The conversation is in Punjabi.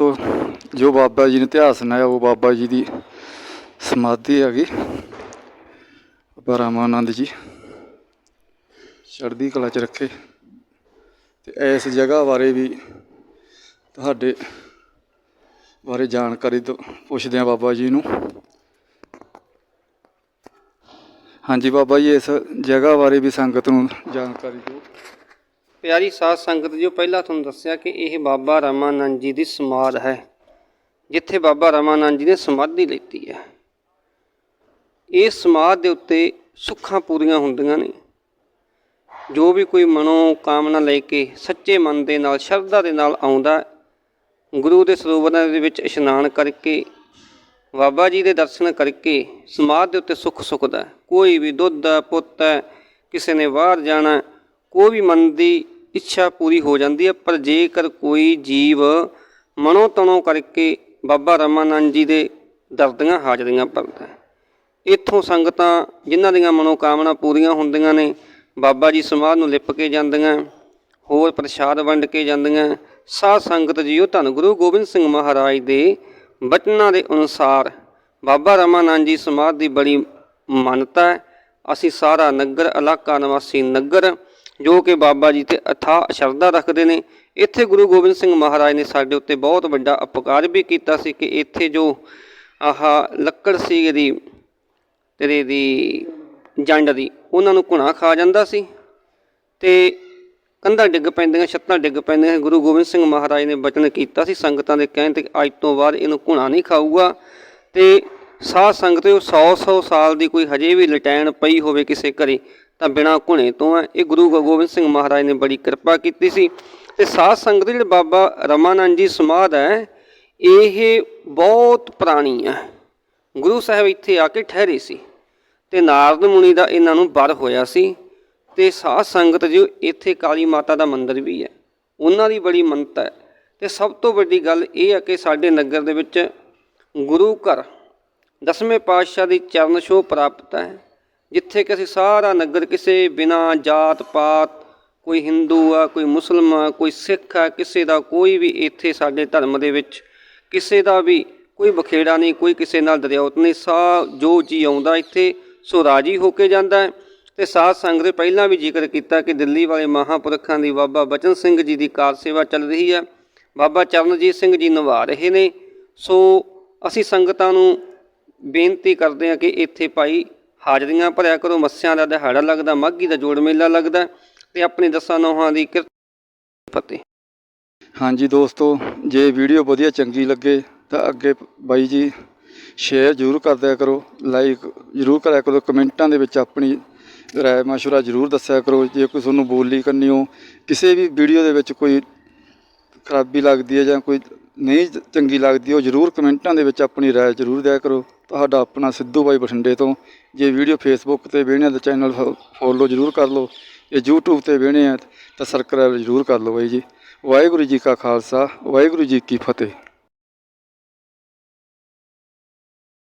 ਦੋਸਤੋ ਜੋ ਬਾਬਾ ਜੀ ਨੇ ਇਤਿਹਾਸ ਸੁਣਾਇਆ, ਉਹ ਬਾਬਾ ਜੀ ਦੀ ਸਮਾਧੀ ਹੈਗੀ ਬਾਬਾ ਰਾਮਾਨੰਦ ਜੀ ਚੜ੍ਹਦੀ ਕਲਾ ਚ ਰੱਖੇ। ਤੇ ਇਸ ਜਗ੍ਹਾ ਬਾਰੇ ਵੀ ਤੁਹਾਡੇ ਬਾਰੇ ਜਾਣਕਾਰੀ ਤੋਂ ਪੁੱਛਦੇ ਆ ਬਾਬਾ ਜੀ ਨੂੰ। ਹਾਂਜੀ ਬਾਬਾ ਜੀ, ਇਸ ਜਗ੍ਹਾ ਬਾਰੇ ਵੀ ਸੰਗਤ ਨੂੰ ਜਾਣਕਾਰੀ ਦਿਓ। ਪਿਆਰੀ ਸਾਧ ਸੰਗਤ ਜੋ ਪਹਿਲਾਂ ਤੁਹਾਨੂੰ ਦੱਸਿਆ ਕਿ ਇਹ ਬਾਬਾ ਰਾਮਾਨੰਦ ਜੀ ਦੀ ਸਮਾਧ ਹੈ, ਜਿੱਥੇ ਬਾਬਾ ਰਾਮਾਨੰਦ ਜੀ ਨੇ ਸਮਾਧੀ ਲਈ ਹੈ। ਇਸ ਸਮਾਧ ਦੇ ਉੱਤੇ ਸੁੱਖਾਂ ਪੂਰੀਆਂ ਹੁੰਦੀਆਂ ਨੇ। ਜੋ ਵੀ ਕੋਈ ਮਨੋ ਕਾਮਨਾ ਲੈ ਕੇ ਸੱਚੇ ਮਨ ਦੇ ਨਾਲ, ਸ਼ਰਧਾ ਦੇ ਨਾਲ ਆਉਂਦਾ, ਗੁਰੂ ਦੇ ਸਰੋਵਰਾਂ ਦੇ ਵਿੱਚ ਇਸ਼ਨਾਨ ਕਰਕੇ, ਬਾਬਾ ਜੀ ਦੇ ਦਰਸ਼ਨ ਕਰਕੇ ਸਮਾਧ ਦੇ ਉੱਤੇ ਸੁੱਖ ਸੁੱਖਦਾ ਕੋਈ ਵੀ ਦੁੱਧ ਹੈ ਪੁੱਤ ਹੈ ਕਿਸੇ ਨੇ ਬਾਹਰ ਜਾਣਾ ਕੋਈ ਵੀ ਮਨ ਦੀ ਇੱਛਾ ਪੂਰੀ ਹੋ ਜਾਂਦੀ ਹੈ, ਪਰ ਜੇਕਰ ਕੋਈ ਜੀਵ ਮਨੋ ਤਣੋ ਕਰਕੇ ਬਾਬਾ ਰਾਮਾਨੰਦ ਜੀ ਦੇ ਦਰਦੀਆਂ ਹਾਜ਼ਰੀਆਂ ਭਰਦਾ ਹੈ। ਇੱਥੋਂ ਸੰਗਤਾਂ ਜਿਨ੍ਹਾਂ ਦੀਆਂ ਮਨੋਕਾਮਨਾ ਪੂਰੀਆਂ ਹੁੰਦੀਆਂ ਨੇ, ਬਾਬਾ ਜੀ ਸਮਾਧ ਨੂੰ ਲਿਪ ਕੇ ਜਾਂਦੀਆਂ ਹੋਰ ਪ੍ਰਸ਼ਾਦ ਵੰਡ ਕੇ ਜਾਂਦੀਆਂ ਸਾਧ ਸੰਗਤ ਜੀਓ, ਧੰਨ ਗੁਰੂ ਗੋਬਿੰਦ ਸਿੰਘ ਮਹਾਰਾਜ ਦੇ ਬਚਨਾਂ ਦੇ ਅਨੁਸਾਰ ਬਾਬਾ ਰਾਮਾਨੰਦ ਜੀ ਸਮਾਧ ਦੀ ਬੜੀ ਮਾਨਤਾ ਹੈ। ਅਸੀਂ ਸਾਰਾ ਨਗਰ, ਇਲਾਕਾ, ਨਿਵਾਸੀ ਨਗਰ ਜੋ ਕਿ ਬਾਬਾ ਜੀ ਤੇ ਅਥਾ ਸ਼ਰਧਾ ਰੱਖਦੇ ਨੇ। ਇੱਥੇ ਗੁਰੂ ਗੋਬਿੰਦ ਸਿੰਘ ਮਹਾਰਾਜ ਨੇ ਸਾਡੇ ਉੱਤੇ ਬਹੁਤ ਵੱਡਾ ਉਪਕਾਰ ਵੀ ਕੀਤਾ ਸੀ ਕਿ ਇੱਥੇ ਜੋ ਆਹ ਲੱਕੜ ਸੀ ਇਹਦੀ, ਤੇਰੇ ਦੀ ਜੰਡ ਦੀ, ਉਹਨਾਂ ਨੂੰ ਘੁਣਾ ਖਾ ਜਾਂਦਾ ਸੀ। ਤੇ ਕੰਧਾਂ ਡਿੱਗ ਪੈਂਦੀਆਂ, ਛੱਤਾਂ ਡਿੱਗ ਪੈਂਦੀਆਂ, ਗੁਰੂ ਗੋਬਿੰਦ ਸਿੰਘ ਮਹਾਰਾਜ ਨੇ ਬਚਨ ਕੀਤਾ ਸੀ ਸੰਗਤਾਂ ਦੇ ਕਹਿਣ ਤੇ ਅੱਜ ਤੋਂ ਬਾਅਦ ਇਹਨੂੰ ਘੁਣਾ ਨਹੀਂ ਖਾਊਗਾ। ਤੇ ਸਾਧ ਸੰਗਤ ਉਹ 100 100 ਸਾਲ ਦੀ ਕੋਈ ਹਜੇ ਵੀ ਲਟੈਣ ਪਈ ਹੋਵੇ ਕਿਸੇ ਘਰੇ ਤਾਂ ਬਿਨਾ ਘੁਣੇ ਤੋਂ ਹੈ। ਇਹ ਗੁਰੂ ਗੋਬਿੰਦ ਸਿੰਘ ਮਹਾਰਾਜ ਨੇ ਬੜੀ ਕਿਰਪਾ ਕੀਤੀ ਸੀ। ਤੇ ਸਾਧ ਸੰਗਤ ਜਿਹੜੇ ਬਾਬਾ ਰਮਾਨੰਦ ਜੀ ਸਮਾਧ ਹੈ, ਇਹ ਬਹੁਤ ਪੁਰਾਣੀ ਹੈ। ਗੁਰੂ ਸਾਹਿਬ ਇੱਥੇ ਆ ਕੇ ਠਹਿਰੇ ਸੀ ਤੇ ਨਾਰਦ ਮੁਨੀ ਦਾ ਇਹਨਾਂ ਨੂੰ ਬਰ ਹੋਇਆ ਸੀ। ਤੇ ਸਾਧ ਸੰਗਤ ਜੋ ਇੱਥੇ ਕਾਲੀ ਮਾਤਾ ਦਾ ਮੰਦਿਰ ਵੀ ਹੈ, ਉਹਨਾਂ ਦੀ ਬੜੀ ਮੰਨਤਾ ਹੈ। ਤੇ ਸਭ ਤੋਂ ਵੱਡੀ ਗੱਲ ਇਹ ਹੈ ਕਿ ਸਾਡੇ ਨਗਰ ਦੇ ਵਿੱਚ ਗੁਰੂ ਘਰ ਦਸਵੇਂ ਪਾਤਸ਼ਾਹ ਦੀ ਚਰਨ ਛੋਹ ਪ੍ਰਾਪਤ ਹੈ। ਜਿੱਥੇ ਕਿ ਅਸੀਂ ਸਾਰਾ ਨਗਰ ਕਿਸੇ ਬਿਨਾ ਜਾਤ ਪਾਤ, ਕੋਈ ਹਿੰਦੂ ਆ, ਕੋਈ ਮੁਸਲਮਾਨ ਆ, ਕੋਈ ਸਿੱਖ ਆ, ਕਿਸੇ ਦਾ ਕੋਈ ਵੀ ਇੱਥੇ ਸਾਡੇ ਧਰਮ ਦੇ ਵਿੱਚ, ਕਿਸੇ ਦਾ ਵੀ ਕੋਈ ਬਖੇੜਾ ਨਹੀਂ, ਕੋਈ ਕਿਸੇ ਨਾਲ ਦਰਿਆਉਤ ਨਹੀਂ, ਸਾ ਜੋ ਜੀ ਆਉਂਦਾ ਇੱਥੇ, ਸੋ ਰਾਜੀ ਹੋ ਕੇ ਜਾਂਦਾ ਹੈ। ਤੇ ਸਾਧ ਸੰਗਤ ਨੇ ਪਹਿਲਾਂ ਵੀ ਜ਼ਿਕਰ ਕੀਤਾ ਕਿ ਦਿੱਲੀ ਵਾਲੇ ਮਹਾਪੁਰਖਾਂ ਦੀ ਬਾਬਾ ਬਚਨ ਸਿੰਘ ਜੀ ਦੀ ਕਾਰ ਸੇਵਾ ਚੱਲ ਰਹੀ ਹੈ। ਬਾਬਾ ਚਰਨਜੀਤ ਸਿੰਘ ਜੀ ਨਿਭਾ ਰਹੇ ਨੇ। ਸੋ ਅਸੀਂ ਸੰਗਤਾਂ ਨੂੰ ਬੇਨਤੀ ਕਰਦੇ ਹਾਂ ਕਿ ਇੱਥੇ ਭਾਈ ਹਾਜ਼ਰੀਆਂ ਭਰਿਆ ਕਰੋ, ਮੱਸਿਆਂ ਦਾ ਦਿਹਾੜਾ ਲੱਗਦਾ, ਮਾਘੀ ਦਾ ਜੋੜ ਮੇਲਾ ਲੱਗਦਾ ਤੇ ਆਪਣੇ ਦਸਾਂ ਨੌਹਾਂ ਦੀ ਕਿਰਤ ਫਤਿਹ। ਹਾਂਜੀ ਦੋਸਤੋ, ਜੇ ਵੀਡੀਓ ਵਧੀਆ ਚੰਗੀ ਲੱਗੇ ਤਾਂ ਅੱਗੇ ਬਾਈ ਜੀ ਸ਼ੇਅਰ ਜ਼ਰੂਰ ਕਰ ਦਿਆ ਕਰੋ, ਲਾਈਕ ਜ਼ਰੂਰ ਕਰਿਆ ਕਰੋ, ਕਮੈਂਟਾਂ ਦੇ ਵਿੱਚ ਆਪਣੀ ਰਾਏ ਮਸ਼ਵਰਾ ਜ਼ਰੂਰ ਦੱਸਿਆ ਕਰੋ, ਜੇ ਕੋਈ ਤੁਹਾਨੂੰ ਬੋਲੀ ਕਰਨੀ ਹੋ, ਕਿਸੇ ਵੀ ਵੀਡੀਓ ਦੇ ਵਿੱਚ ਕੋਈ ਖਰਾਬੀ ਲੱਗਦੀ ਹੈ ਜਾਂ ਕੋਈ ਨਹੀਂ ਚੰਗੀ ਲੱਗਦੀ, ਉਹ ਜ਼ਰੂਰ ਕਮੈਂਟਾਂ ਦੇ ਵਿੱਚ ਆਪਣੀ ਰਾਏ ਜ਼ਰੂਰ ਦਿਆ ਕਰੋ। ਤੁਹਾਡਾ ਆਪਣਾ ਸਿੱਧੂ ਬਾਈ ਬਠਿੰਡੇ ਤੋਂ। ਜੇ ਵੀਡੀਓ ਫੇਸਬੁੱਕ ਤੇ ਵੇਖਣੇ ਆ ਤਾਂ ਚੈਨਲ ਫੋਲੋ ਜ਼ਰੂਰ ਕਰ ਲਓ। ਜੇ YouTube ਤੇ ਵੇਖਣੇ ਆ ਤਾਂ ਸਬਸਕ੍ਰਾਈਬ ਜ਼ਰੂਰ ਕਰ ਲਓ ਬਾਈ ਜੀ। ਵਾਹਿਗੁਰੂ ਜੀ ਕਾ ਖਾਲਸਾ, ਵਾਹਿਗੁਰੂ ਜੀ ਕੀ ਫਤਿਹ।